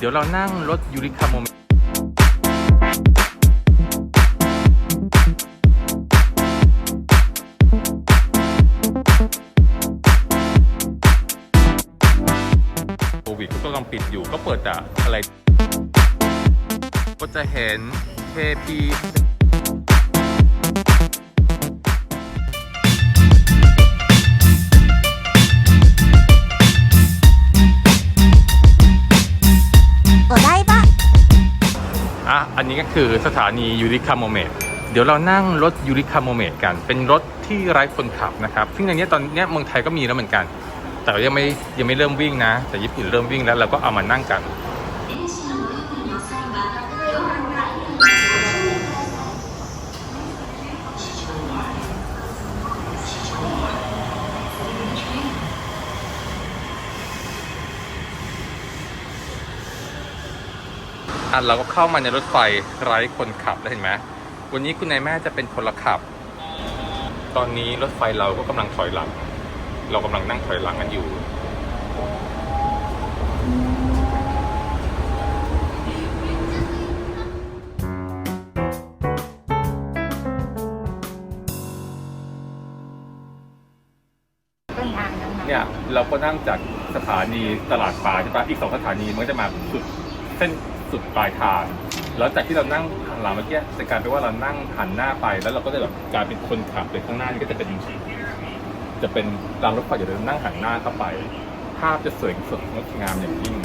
เดี๋ยวเรานั่งรถยูริคาโมเมโควิดก็กำลังปิดอยู่ก็เปิดแต่อะไร ก็จะเห็น KP お นี้ก็คือสถานียูริคาโมเมตเดี๋ยวเรานั่งรถยูริคาโมเมตกัน เป็นรถที่ไร้คนขับนะครับ ซึ่งในนี้ตอนนี้เมืองไทยก็มีแล้วเหมือนกัน แต่ยังไม่ยังไม่เริ่มวิ่งนะ แต่ญี่ปุ่นเริ่มวิ่งแล้วเราก็เอามานั่งกัน อะเราก็เข้ามาในรถไฟไร้คนขับแล้วเห็นไหมวันนี้คุณนายแม่จะเป็นคนละขับ ตอนนี้รถไฟเราก็กำลังถอยหลัง เรากำลังนั่งถอยหลังกันอยู่ เนี่ยเราก็นั่งจากสถานีตลาดปลาใช่ปะอีกสองสถานีมันก็จะมาสุดเส้น สุดปลายทางแล้วจากที่เรานั่งหันหลังเมื่อกี้จะกลายเป็นว่าเรานั่งหันหน้าไป แล้วเราก็จะแบบกลายเป็นคนขับเลยข้างหน้านี่ก็จะเป็นจะเป็นรางรถไฟเดี๋ยวเรานั่งหันหน้าเข้าไป ภาพจะสวยสดงดงามอย่างยิ่ง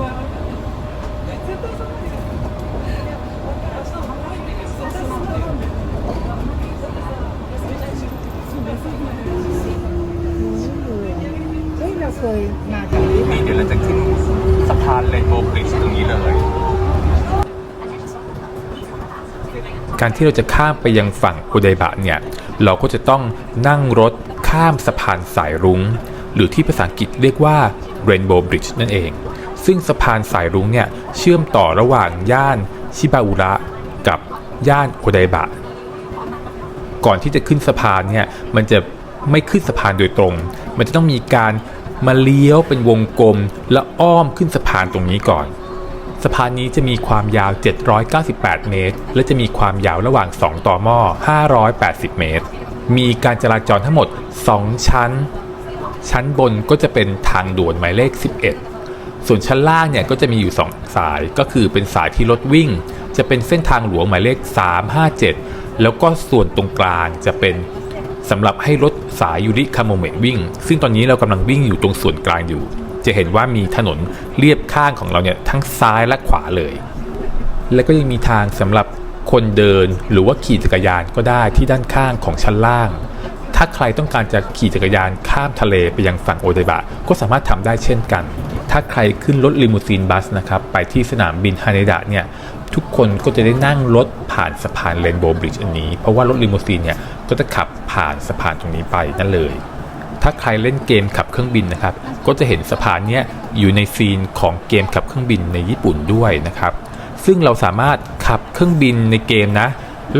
เฮ้ยเราเคยมากันหรือเปล่านี่เดี๋ยวเราจะขึ้นสะพานเลนโบว์บริดจ์ตรงนี้เลย การที่เราจะข้ามไปยังฝั่งอุไดบะเนี่ย เราก็จะต้องนั่งรถข้ามสะพานสายรุง้ง หรือที่ภาษาอังกฤษเรียกว่า Rainbow Bridge นั่นเอง ซึ่งสะพานสายรุ้งเนี่ยเชื่อมต่อระหว่างย่านชิบาอุระกับย่านโอไดบะ ก่อนที่จะขึ้นสะพานเนี่ยมันจะไม่ขึ้นสะพานโดยตรง มันจะต้องมีการมาเลี้ยวเป็นวงกลมและอ้อมขึ้นสะพานตรงนี้ก่อน สะพานนี้จะมีความยาว 798 เมตร และจะมีความยาวระหว่าง 2 ต่อหม้อ 580 เมตร มีการจราจรทั้งหมด 2 ชั้น ชั้นบนก็จะเป็นทางด่วนหมายเลข 11 ส่วนชั้นล่างเนี่ยก็จะมีอยู่ 2 สายก็คือเป็นสายที่รถวิ่ง จะเป็นเส้นทางหลวงหมายเลข 357 แล้วก็ส่วนตรงกลางจะเป็นสำหรับให้รถสายยูริคาโมเมตวิ่ง ซึ่งตอนนี้เรากำลังวิ่งอยู่ตรงส่วนกลางอยู่ จะเห็นว่ามีถนนเรียบข้างของเราเนี่ยทั้งซ้ายและขวาเลย และก็ยังมีทางสำหรับคนเดินหรือว่าขี่จักรยานก็ได้ที่ด้านข้างของชั้นล่าง ถ้าใครต้องการจะขี่จักรยานข้ามทะเลไปยังฝั่งโอเดบะก็สามารถทำได้เช่นกัน ถ้าใครขึ้นรถลิมูซีนบัสนะครับไปที่สนามบินฮาเนดะเนี่ยทุกคนก็จะได้นั่งรถผ่านสะพานเรนโบว์บริดจ์อันนี้ เพราะว่ารถลิมูซีนเนี่ยก็จะขับผ่านสะพานตรงนี้ไปนั่นเลย ถ้าใครเล่นเกมขับเครื่องบินนะครับก็จะเห็นสะพานเนี้ยอยู่ในซีนของเกมขับเครื่องบินในญี่ปุ่นด้วยนะครับซึ่งเราสามารถขับเครื่องบินในเกมนะ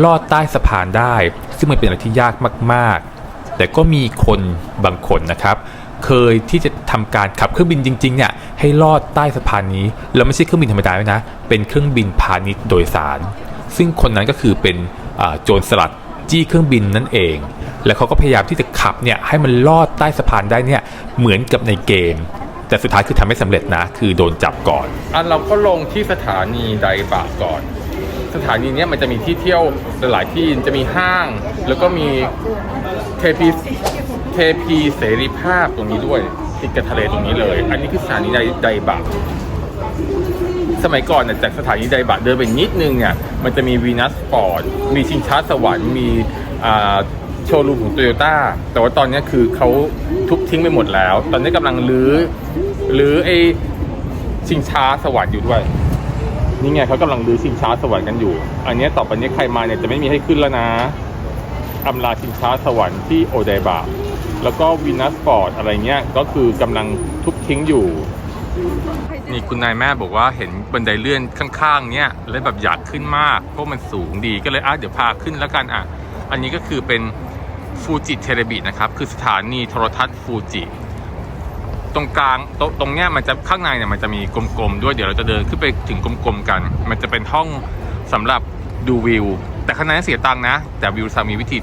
ลอดใต้สะพานได้ ซึ่งมันเป็นอะไรที่ยากมาก ๆ แต่ก็มีคนบางคนนะครับ เคยที่จะทำการขับเครื่องบินจริงๆเนี่ยให้ลอดใต้สะพานนี้แล้วไม่ใช่เครื่องบินธรรมดาด้วยนะ เป็นเครื่องบินพาณิชย์โดยสาร ซึ่งคนนั้นก็คือเป็นโจรสลัดจี้เครื่องบินนั่นเอง แล้วเขาก็พยายามที่จะขับเนี่ยให้มันลอดใต้สะพานได้เนี่ยเหมือนกับในเกม แต่สุดท้ายคือทำไม่สำเร็จนะ คือโดนจับก่อนอะเราก็ลงที่สถานีไดบะก่อน สถานีเนี้ยมันจะมีที่เที่ยวหลายที่จะมีห้าง แล้วก็มีเทพี เทพีเสรีภาพตรงนี้ด้วยติดกับทะเลตรงนี้เลย อันนี้คือสถานีไดไดบะสมัยก่อนเนี่ยจากสถานีไดบะเดินไปนิดนึงเนี่ยมันจะมีวีนัสสปอร์ตมีชิงช้าสวรรค์มีโชว์รูมของโตโยต้าแต่ว่าตอนนี้คือเขาทุบทิ้งไปหมดแล้ว ตอนนี้กำลังรื้อรื้อไอชิงช้าสวรรค์อยู่ด้วยนี่ไงเขากำลังรื้อชิงช้าสวรรค์กันอยู่ อันนี้ต่อไปนี้ใครมาเนี่ยจะไม่มีให้ขึ้นแล้วนะอำลาชิงช้าสวรรค์ที่โอไดบะ แล้วก็วีนัสฟอร์ดอะไรเงี้ย ก็คือกำลังทุบทิ้งอยู่ นี่คุณนายแม่บอกว่าเห็นบันไดเลื่อนข้างๆ เนี่ยแล้วแบบอยากขึ้นมาก เพราะมันสูงดีก็เลยอะเดี๋ยวพาขึ้นแล้วกันอะ อันนี้ก็คือเป็นฟูจิเทเลบินะครับ คือสถานีโทรทัศน์ฟูจิ ตรงกลางตรงตรงเนี้ยมันจะข้างในเนี่ยมันจะมีกลมๆ ด้วยเดี๋ยวเราจะเดินขึ้นไปถึงกลมๆกัน มันจะเป็นห้องสำหรับดูวิว แต่ข้างในเสียตังค์นะ แต่วิวซามีวิธี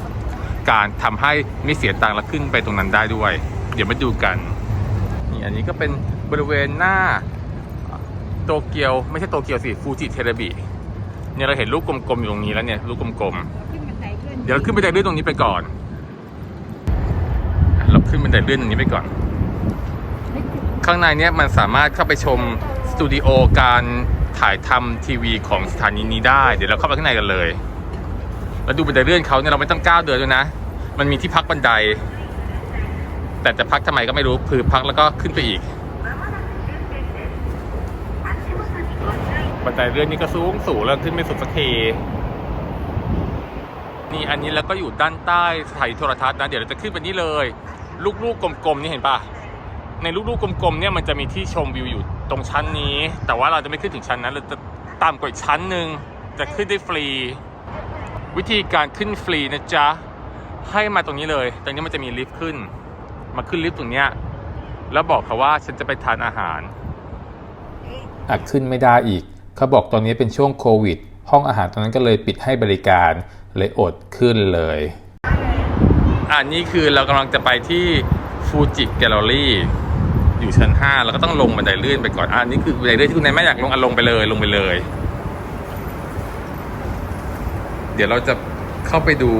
การทำให้ไม่เสียตังค์แล้วขึ้นไปตรงนั้นได้ด้วย เดี๋ยวมาดูกันนี่อันนี้ก็เป็นบริเวณหน้าโตเกียว ไม่ใช่โตเกียวสิฟูจิเทเลบิเนี่ยเราเห็นรูปกลมๆอยู่ตรงนี้แล้วเนี่ยรูปกลมๆเดี๋ยวเราขึ้นบันไดเลื่อนตรงนี้ไปก่อนเราขึ้นบันไดเลื่อนตรงนี้ไปก่อน ข้างในเนี่ยมันสามารถเข้าไปชมสตูดิโอการถ่ายทำทีวีของสถานีนี้ได้ เดี๋ยวเราเข้าไปข้างในกันเลย แล้วดูบันไดเลื่อนเขาเนี่ยเราไม่ต้องก้าวเดินด้วยนะ มันมีที่พักบันได แต่จะพักทำไมก็ไม่รู้คือพักแล้วก็ขึ้นไปอีก บันไดเลื่อนนี่ก็สูงสูงแล้วขึ้นไม่สุดสักทีนี่อันนี้แล้วก็อยู่ด้านใต้สถานีโทรทัศน์นะ เดี๋ยวเราจะขึ้นไปนี่เลย ลูกๆกลมๆนี่เห็นปะในลูกๆกลมๆเนี่ยมันจะมีที่ชมวิวอยู่ตรงชั้นนี้ แต่ว่าเราจะไม่ขึ้นถึงชั้นนั้นเราจะต่ำกว่าอีกชั้นหนึ่งจะขึ้นได้ฟรี วิธีการขึ้นฟรีนะจ๊ะ ให้มาตรงนี้เลย ตรงนี้มันจะมีลิฟต์ขึ้น มาขึ้นลิฟต์ตรงเนี้ย แล้วบอกเขาว่าฉันจะไปทานอาหารอาจขึ้นไม่ได้อีก เขาบอกตอนนี้เป็นช่วงโควิด ห้องอาหารตรงนั้นก็เลยปิดให้บริการ เลยอดขึ้นเลย อันนี้คือเรากำลังจะไปที่ฟูจิแกลเลอรี่อยู่ชั้น5แล้วก็ต้องลงบันไดเลื่อนไปก่อนอะอันนี้คือบันไดเลื่อนที่คุณนายแม่อยากลงอะลงไปเลยลงไปเลย เดี๋ยวเราจะเข้าไปดู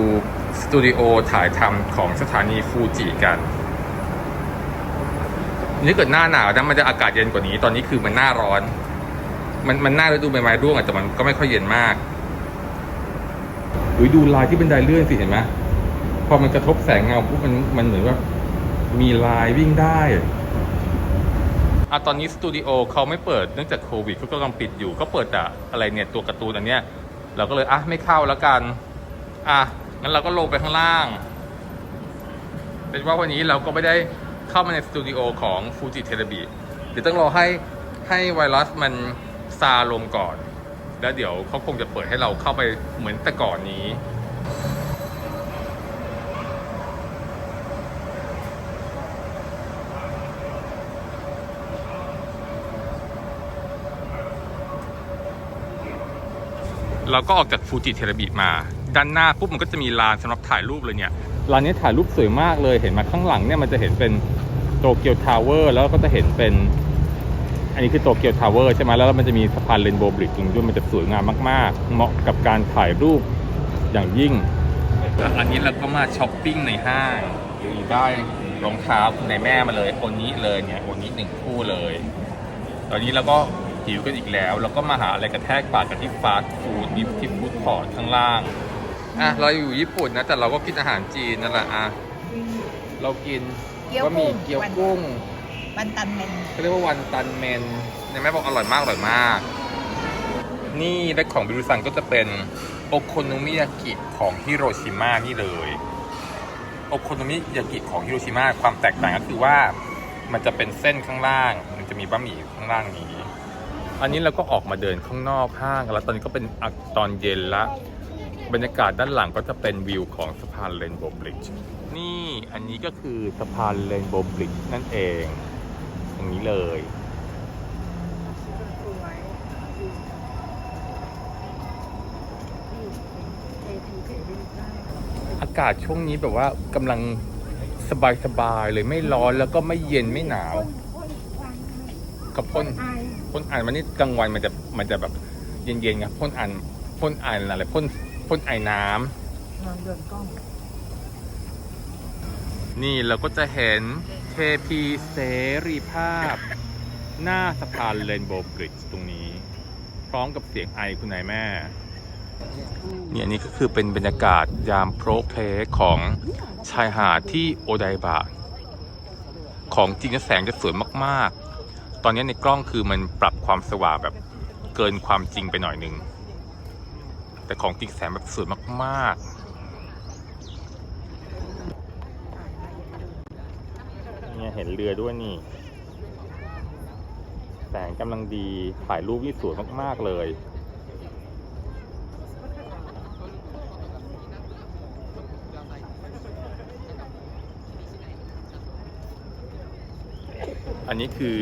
สตูดิโอถ่ายทำของสถานีฟูจิกันนี่เกิดหน้าหนาวนะมันจะอากาศเย็นกว่านี้ ตอนนี้คือมันหน้าร้อน มันมันหน้าฤดูใบไม้ร่วงอะแต่มันก็ไม่ค่อยเย็นมากอุยดูลายที่บันไดเลื่อนสิเห็นไหมพอมันกระทบแสงเงาปุ๊บมันมันเหมือนว่ามีลายวิ่งได้อะตอนนี้สตูดิโอเขาไม่เปิดเนื่องจากโควิดเขากำลังปิดอยู่ ก็เปิดแต่อะไรเนี่ยตัวการ์ตูนอันเนี้ย เราก็เลยอะไม่เข้าแล้วกัน อะงั้นเราก็ลงไปข้างล่าง เป็นว่าวันนี้เราก็ไม่ได้เข้ามาในสตูดิโอของฟูจิเทเลบีเดี๋ยวต้องรอให้ให้ไวรัสมันซาลงก่อน แล้วเดี๋ยวเขาคงจะเปิดให้เราเข้าไปเหมือนแต่ก่อนนี้ เราก็ออกจากฟูจิเทเลบิมา ด้านหน้าปุ๊บมันก็จะมีลานสำหรับถ่ายรูปเลยเนี่ยลานนี้ถ่ายรูปสวยมากเลยเห็นมาข้างหลังเนี่ยมันจะเห็นเป็นโตเกียวทาวเวอร์แล้วก็จะเห็นเป็น อันนี้คือโตเกียวทาวเวอร์ใช่ไหมแล้วมันจะมีสะพานเรนโบว์บริดจ์ตรงด้วยมันจะสวยงามมากๆ เหมาะกับการถ่ายรูปอย่างยิ่งอันนี้เราก็มาช้อปปิ้งในห้างได้รองเท้าในแม่มาเลยโอนี้เลยเนี่ยโอนี้หนึ่งคู่เลย ตอนนี้เราก็ หิวกันอีกแล้วเราก็มาหาอะไรกระแทกปากกันที่ฟาสต์ฟู้ดนี่ที่ฟู้ดคอร์ทข้างล่าง อะ เราอยู่ญี่ปุ่นนะ แต่เราก็กินอาหารจีนนั่นแหละอะ เรากินเกี๊ยวบะหมี่กุ้ง เกี๊ยวกุ้งวันตันเมนเขาเรียกว่าวันตันเมนในแม่บอกอร่อยมากอร่อยมาก นี่และของบิรุซังก็จะเป็นโอโคโนมิยากิของฮิโรชิมานี่เลยโอโคโนมิยากิของฮิโรชิมาความแตกต่างก็คือว่า มันจะเป็นเส้นข้างล่าง มันจะมีบะหมี่ข้างล่างนี้ อันนี้เราก็ออกมาเดินข้างนอกห้างแล้วตอนนี้ก็เป็นตอนเย็นละบรรยากาศด้านหลังก็จะเป็นวิวของสะพานเรนโบว์บริดจ์นี่อันนี้ก็คือสะพานเรนโบว์บริดจ์นั่นเองตรงนี้เลย อากาศช่วงนี้แบบว่ากำลังสบายๆเลยไม่ร้อนแล้วก็ไม่เย็นไม่หนาวกับพ่น พ่นอ่านมันนี่กลางวันมันจะมันจะแบบเย็นๆครับพ่นอ่านพ่นอ่านอะไรพ่นพ่นไอน้ำนอนเดินกล้องนี่เราก็จะเห็นเทพีเสรีภาพ หน้าสะพานเรนโบว์บริดจ์ตรงนี้ พร้อมกับเสียงไอคุณนายแม่นี่อันนี้ก็คือเป็นบรรยากาศยามโพรเพลของชายหาดที่โอไดบะของจริงแสงจะสวยมากๆ ตอนนี้ในกล้องคือมันปรับความสว่างแบบเกินความจริงไปหน่อยนึง แต่ของจริงแสงแบบสวยมากๆ เนี่ยเห็นเรือด้วยนี่ แสงกำลังดีถ่ายรูปนี่สวยมากๆเลยอันนี้คือ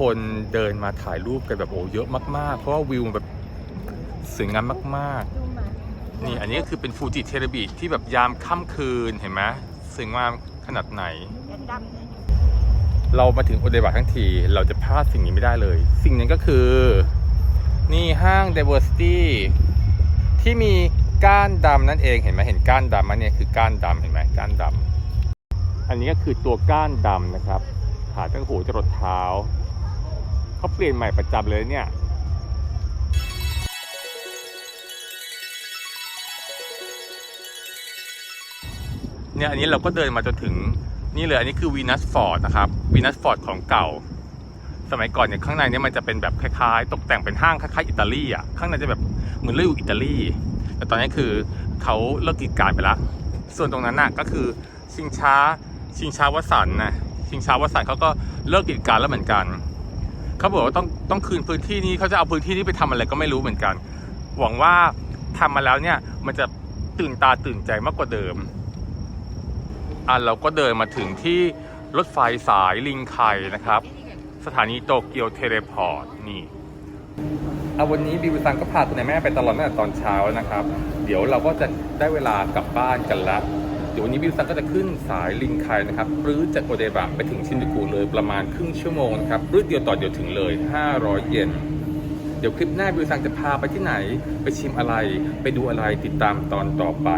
คนเดินมาถ่ายรูปกันแบบโอ้เยอะมาก ๆ เพราะว่าวิวแบบสวยงามมากๆ นี่อันนี้ก็คือเป็นฟูจิเทเลบิที่แบบยามค่ำคืนเห็นไหมสวยงามขนาดไหนเลยเรามาถึงโอเดบะทั้งที เราจะพลาดสิ่งนี้ไม่ได้เลย สิ่งนั้นก็คือ นี่ห้าง Diversity ที่มีก้านดำนั่นเองเห็นไหมเห็นก้านดำมันเนี่ยคือก้านดำเห็นไหมก้านดำอันนี้ก็คือตัวก้านดำนะครับขาตั้งหูจรดเท้า เขาเปลี่ยนใหม่ประจำเลยเนี่ยเนี่ยอันนี้เราก็เดินมาจนถึงนี่เลยอันนี้คือวีนัสฟอร์ดนะครับวีนัสฟอร์ดของเก่า สมัยก่อนเนี่ยข้างในเนี่ยมันจะเป็นแบบคล้ายๆ ตกแต่งเป็นห้างคล้ายๆอิตาลีอะข้างในจะแบบเหมือนเรื่องอิตาลีแต่ตอนนี้คือเขาเลิกกิจการไปละส่วนตรงนั้นน่ะก็คือชิงช้าชิงช้าวสันต์นะชิงช้าวสันต์เขาก็เลิกกิจการแล้วเหมือนกัน เขาบอกว่าต้องต้องคืนพื้นที่นี้เขาจะเอาพื้นที่นี้ไปทำอะไรก็ไม่รู้เหมือนกัน หวังว่าทำมาแล้วเนี่ย มันจะตื่นตาตื่นใจมากกว่าเดิมอะเราก็เดินมาถึงที่รถไฟสายลิงไคนะครับ สถานีโตเกียวเทเลพอร์ตนี่เอาวันนี้บิวซังก็พาคุณแม่ไปตลอดตั้งแต่ตอนเช้าแล้วนะครับ เดี๋ยวเราก็จะได้เวลากลับบ้านกันละ เดี๋ยววันนี้บิวซังก็จะขึ้นสายลิงไคนะครับหรือจากโอเดบะไปถึงชินจูกุเลยประมาณครึ่งชั่วโมงนะครับหรือเดียวต่อเดียวถึงเลย 500 เยนเดี๋ยวคลิปหน้าบิวซังจะพาไปที่ไหน ไปชิมอะไร ไปดูอะไรติดตามตอนต่อไป